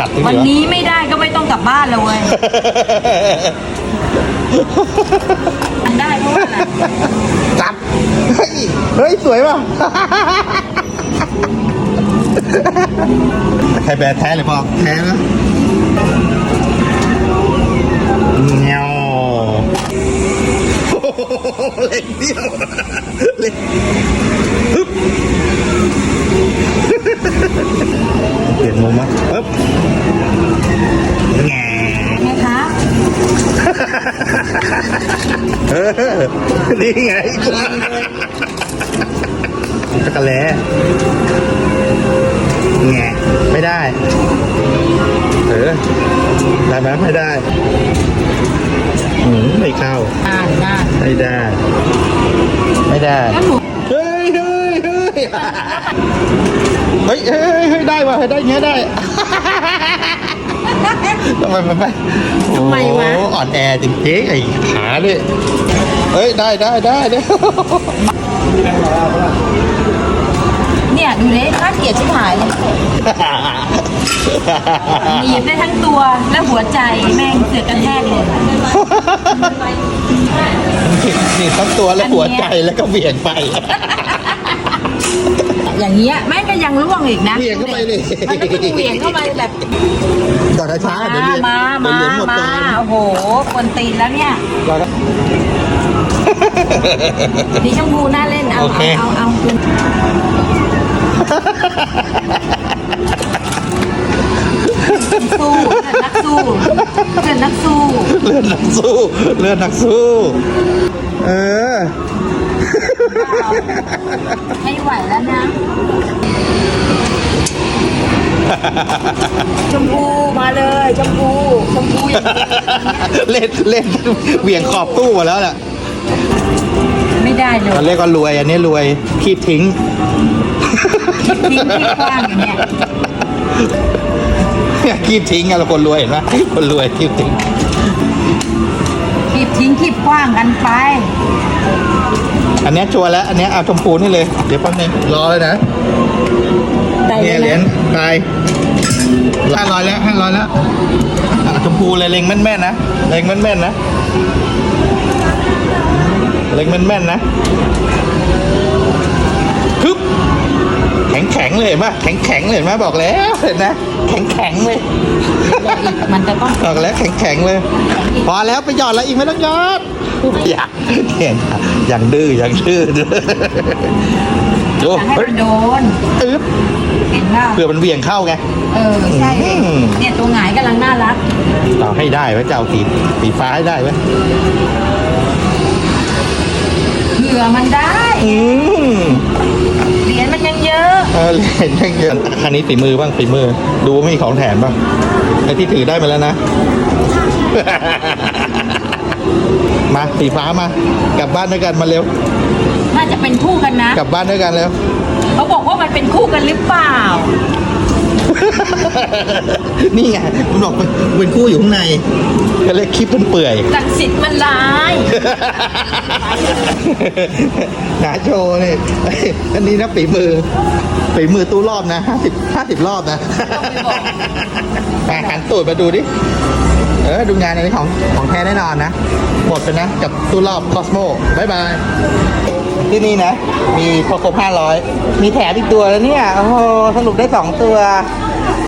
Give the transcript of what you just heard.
ตัดทิ้งวันเหรอนี้ไม่ได้ก็ไม่ต้องกลับบ้านเลยเว้ยมันได้เพราะว่าอะไรจับ เฮ้ย เฮ้ย สวยป่ะ ใครแบร์แท้เลยพ่อแท้นะเงี้ยวโอ้โหเล็กเดียวเล็กฮึบ เปลี่ยนมุมมั้ยปึ๊บแง่ไงคะเออนี่ไงจักรแล้แง่ไม่ได้ เออได้ไหมไม่ได้อืมไม่เข้าอ่านอ่านไม่ได้ ไม่ได้ แล้วหนู เฮ้ยเฮ้ย เฮ้ยเฮ้ยเฮ้ยเฮ้ยได้ว่ะได้เงี้ยได้ ทำไมมันไม่ทำไมวะ โอ้อ่อนแอจริงๆไอ้ขาเนี่ยเฮ้ยได้ได้ได้เดี๋ยวเนี่ยดูเลยน่าเกลียดชิบหายเลยหนีบได้ทั้งตัวและหัวใจแม่งเสือกกันแทกเลยนี่ทั้งตัวและหัวใจแล้วก็เบี่ยงไป อย่างเงี้ยแม่งก็ยังร่วงอีกนะเหวี่ยงเข้าไปดิมันก็ต้องเหวี่ยงเข้าไปแบบก่อนช้าๆเดี๋ยวมาเรียนมาเดี๋ยวมาเรียนหมดมาก่อนโอ้โหคนตีนแล้วเนี่ยก่อนนะ สีชมพูน่าเล่นเอาโอเค เอาเอาเอาสู้เลือดนักสู้เลือดนักสู้ เลือดนักสู้ เลือดนักสู้ เออ ไม่ไหวแล้วนะ ชมพูมาเลยชมพูชมพูอย่างเดียวเล่นเล่นเหวี่ยงขอบตู้หมดแล้วแหละไม่ได้เลมันยเรียกว่ารวยอันนี้รวยคีบทิ้งทิ้งที่กว้างอย่างเงี้ยเนี่ยคีบทิ้งอะเราคนรวยเห็นไหมคนรวยคีบทิ้งขีบทิ้งขีบกว้างกันไป อันเนี้ยชัวร์แล้ว อันเนี้ยเอาชมพูนี่เลย เดี๋ยวแป๊บนึงรอเลยนะใจเนี่ยเหรียญนะตายห้าร้อยแล้วห้าร้อยแล้วอะชมพูเลยเล็งแม่นๆนะเล็งแม่นๆนะเล็งแม่นๆนะฮึบ แข็งแข็งๆเลยเห็นปะแข็งแข็งๆเลยเห็นไหมบอกแล้วเห็นนะแข็งแข็งๆเลยมันจะต้องบอกแล้วแข็งแข็งๆเลย พอแล้วไปหยอดแล้วอีกไม่ต้องหยอดอยากเห็นอย่างดื้ออย่างดื้อดูจะให้เฮ้ยมันโดนอึ๊บเห็นเปล่าเพื่อมันเบี่ยงเข้าไงเออใช่อืมเนี่ยตัวหงายกำลังน่ารักเอาให้ได้ไว้จะเอาสีสีฟ้าให้ได้ไว้เผื่อมันได้อืมเหรี ยญมันยังเยอะ เออเห็นยังเยอะคันนี้ฝีมือบ้างฝีมือ ดูว่ามีของแถมบ้างไอ้ที่ถือได้มาแล้วนะ มาสีฟ้ามากลับบ้านด้วยกันมาเร็ว น่าจะเป็นคู่กันนะ กลับบ้านด้วยกันเร็ว เขาบอกว่ามันเป็นคู่กันหรือเปล่า นี่ไงมันบอกเป็นคู่อยู่ข้างในก็เลยคลิปเปื่อยศักดิ์สิทธิ์มันร้ายๆหาโชว์นี่เอ้ยอันนี้นะฝีมือฝีมือตู้รอบนะห้าสิบห้าสิบรอบนะมาหันตูดมาดูดิเออดูงานอันนี้ของของแท้แน่นอนนะหมดไปนะ กับตู้รอบคอสโมบายบายที่นี่นะ มีพอครบห้าร้อยมีแถมอีกตัวแล้วเนี่ย โอ้โห สรุปได้สองตัว